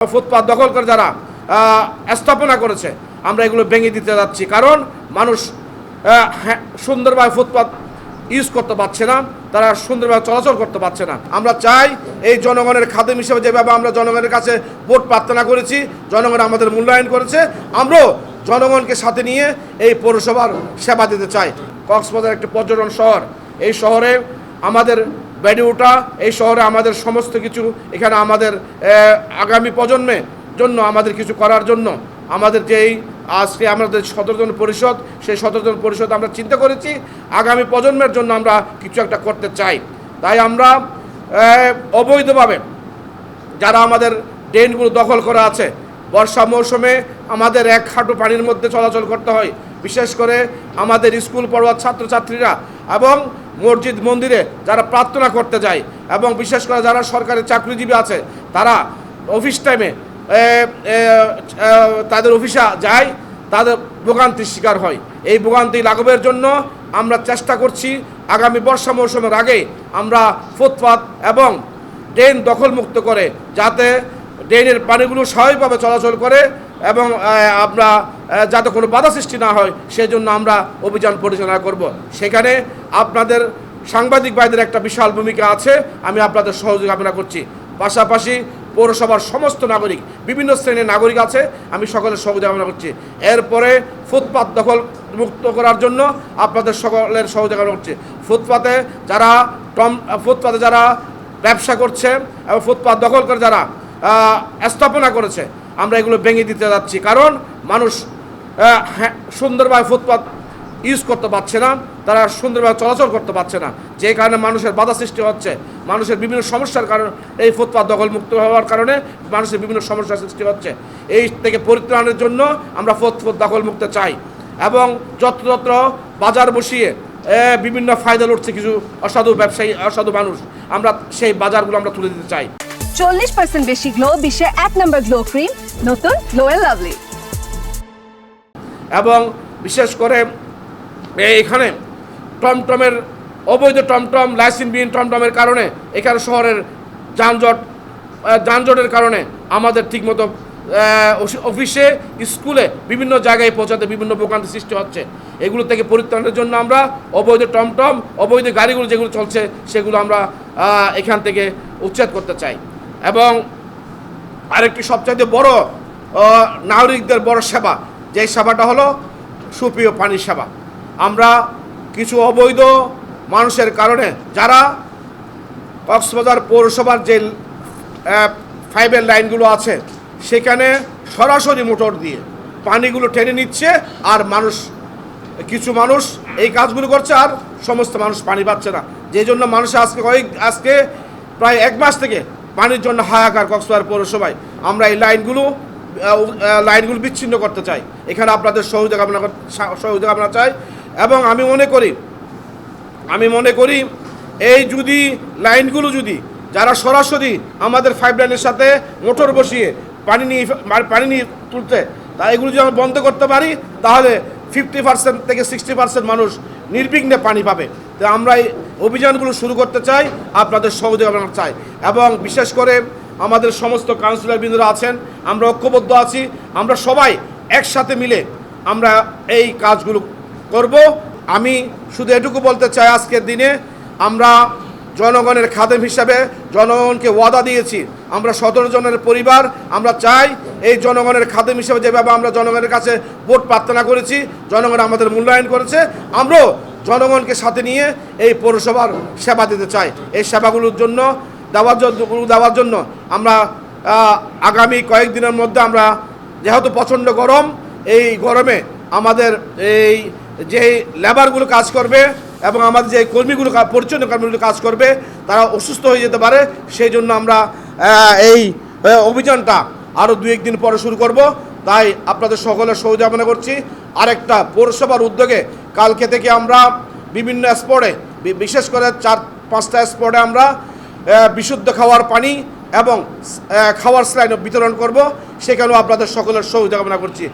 ফুটপাত দখল করে যারা স্থাপনা করেছে আমরা এগুলো ভেঙে দিতে যাচ্ছি। কারণ মানুষ হ্যাঁ, সুন্দরভাবে ফুটপাত ইউজ করতে পারছে না তারা সুন্দরভাবে চলাচল করতে পারছে না। আমরা চাই এই জনগণের খাদ্য হিসেবে যেভাবে আমরা জনগণের কাছে ভোট প্রার্থনা করেছি জনগণ আমাদের মূল্যায়ন করেছে আমরাও জনগণকে সাথে নিয়ে এই পৌরসভার সেবা দিতে চাই। কক্সবাজার একটি পর্যটন শহর। এই শহরে আমাদের বেড়ে ওঠা এই শহরে আমাদের সমস্ত কিছু এখানে আমাদের আগামী প্রজন্মে জন্য আমাদের কিছু করার জন্য আমাদের যেই আজকে আমাদের সতেরোজন পরিষদ, সেই সতেরোজন পরিষদ আমরা চিন্তা করেছি, আগামী প্রজন্মের জন্য আমরা কিছু একটা করতে চাই। তাই আমরা অবৈধভাবে যারা আমাদের ড্রেনগুলো দখল করা আছে, বর্ষা মৌসুমে আমাদের এক হাঁটু পানির মধ্যে চলাচল করতে হয়। বিশেষ করে আমাদের স্কুল পড়ুয়ার ছাত্রছাত্রীরা এবং মসজিদ মন্দিরে যারা প্রার্থনা করতে যায় এবং বিশেষ করে যারা সরকারি চাকরিজীবী আছে, তারা অফিস টাইমে তাদের অফিসে যায়, তাদের ভোগান্তির শিকার হয়। এই ভোগান্তি লাঘবের জন্য আমরা চেষ্টা করছি, আগামী বর্ষা মৌসুমের আগে আমরা ফুটপাত এবং ড্রেন দখলমুক্ত করে, যাতে ড্রেনের পানিগুলো স্বাভাবিকভাবে চলাচল করে এবং আমরা যাতে কোনো বাধা সৃষ্টি না হয়, সেজন্য আমরা অভিযান পরিচালনা করব। সেখানে আপনাদের সাংবাদিক ভাইদের একটা বিশাল ভূমিকা আছে, আমি আপনাদের সহযোগিতা কামনা করছি। পাশাপাশি পৌরসভার সমস্ত নাগরিক, বিভিন্ন শ্রেণির নাগরিক আছে, আমি সকলের সহযোগিতা কামনা করছি। এরপরে ফুটপাত দখল মুক্ত করার জন্য আপনাদের সকলের সহযোগিতা কামনা করছি। ফুটপাতে যারা টম, ফুটপাতে যারা ব্যবসা করছে এবং ফুটপাত দখল করে যারা স্থাপনা করেছে আমরা এগুলো ভেঙে দিতে যাচ্ছি। কারণ মানুষ হ্যাঁ, সুন্দরভাবে ফুটপাত ইউজ করতে পারছে না তারা সুন্দরভাবে চলাচল করতে পারছে না। যে কারণে মানুষের বাধা সৃষ্টি হচ্ছে। মানুষের বিভিন্ন সমস্যার কারণে এই ফুটপাত দখলমুক্ত হওয়ার কারণে মানুষের বিভিন্ন সমস্যার সৃষ্টি হচ্ছে। এই থেকে পরিত্রাণের জন্য আমরা ফুটপাত দখলমুক্ত চাই। এবং যত্রতত্র বাজার বসিয়ে বিভিন্ন ফায়দা লুটছে কিছু অসাধু ব্যবসায়ী অসাধু মানুষ। আমরা সেই বাজারগুলো আমরা তুলে দিতে চাই। চল্লিশ পার্সেন্ট বেশি গ্লো বিশ্বের এক নম্বর গ্লো ক্রিম নতুন গ্লো লাভলি এবং বিশেষ করে এখানে টমটমের অবৈধ টমটম লাইসেন্সবিহীন টমটমের কারণে এখানে শহরের যানজট যানজটের কারণে আমাদের ঠিকমতো অফিসে, স্কুলে বিভিন্ন জায়গায় পৌঁছাতে বিভিন্ন ভোগান্তি সৃষ্টি হচ্ছে। এগুলো থেকে পরিত্রাণের জন্য আমরা অবৈধ টমটম, অবৈধ গাড়িগুলো যেগুলো চলছে, সেগুলো আমরা এখান থেকে উচ্ছেদ করতে চাই। এবং আরেকটি সবচাইতে বড় নাগরিকদের বড় সেবা যে সেবাটা হলো সুপ্রিয় পানির সেবা। আমরা কিছু অবৈধ মানুষের কারণে, যারা কক্সবাজার পৌরসভার যে ফাইবের লাইনগুলো আছে, সেখানে সরাসরি মোটর দিয়ে পানিগুলো টেনে নিচ্ছে, আর মানুষ, কিছু মানুষ এই কাজগুলো করছে, আর সমস্ত মানুষ পানি পাচ্ছে না। যে জন্য মানুষ আজকে কয়েক, আজকে প্রায় এক মাস থেকে পানির জন্য হাহাকার কক্সবাজার পৌরসভায়। আমরা এই লাইনগুলো লাইনগুলো বিচ্ছিন্ন করতে চাই। এখানে আপনাদের সহযোগিতা কামনা কর- সা- কামনা চাই। এবং আমি মনে করি, আমি মনে করি এই যদি লাইনগুলো যদি যারা সরাসরি আমাদের ফাইভ লাইনের সাথে মোটর বসিয়ে পানি নিয়ে পানি নিয়ে তুলতে, তা এগুলো যদি আমরা বন্ধ করতে পারি, তাহলে ফিফটি পার্সেন্ট থেকে সিক্সটি পার্সেন্ট মানুষ নির্বিঘ্নে পানি পাবে। তো আমরা অভিযানগুলো শুরু করতে চাই, আপনাদের সহযোগিতা চাই। এবং বিশেষ করে আমাদের সমস্ত কাউন্সিলর বিন্দুরা আছেন, আমরা ঐক্যবদ্ধ আছি, আমরা সবাই একসাথে মিলে আমরা এই কাজগুলো করব। আমি শুধু এটুকু বলতে চাই, আজকের দিনে আমরা জনগণের খাদেম হিসাবে জনগণকে ওয়াদা দিয়েছি। আমরা সতেরো জনের পরিবার, আমরা চাই এই জনগণের খাদেম হিসাবে যেভাবে আমরা জনগণের কাছে ভোট প্রার্থনা করেছি, জনগণ আমাদের মূল্যায়ন করেছে, আমরাও জনগণকে সাথে নিয়ে এই পৌরসভার সেবা দিতে চাই এই সেবাগুলোর জন্য দেওয়ার জন্য দেওয়ার জন্য আমরা আগামী কয়েকদিনের মধ্যে আমরা যেহেতু প্রচণ্ড গরম, এই গরমে আমাদের এই যে লেবারগুলো কাজ করবে এবং আমাদের যে কর্মীগুলো পরিচ্ছন্ন কর্মীগুলো কাজ করবে, তারা অসুস্থ হয়ে যেতে পারে, সেই জন্য আমরা এই অভিযানটা আরও দু, একদিন পরে শুরু করব। তাই আপনাদের সকলের সহযোগিতা করছি। আরেকটা পৌরসভার উদ্যোগে কালকে থেকে আমরা বিভিন্ন স্পটে বিশেষ করে চার, পাঁচটা স্পটে আমরা বিশুদ্ধ খাওয়ার পানি এবং খাওয়ার স্লাইন বিতরণ করব। সেখানেও আপনাদের সকলের সহযোগিতা কামনা করছি।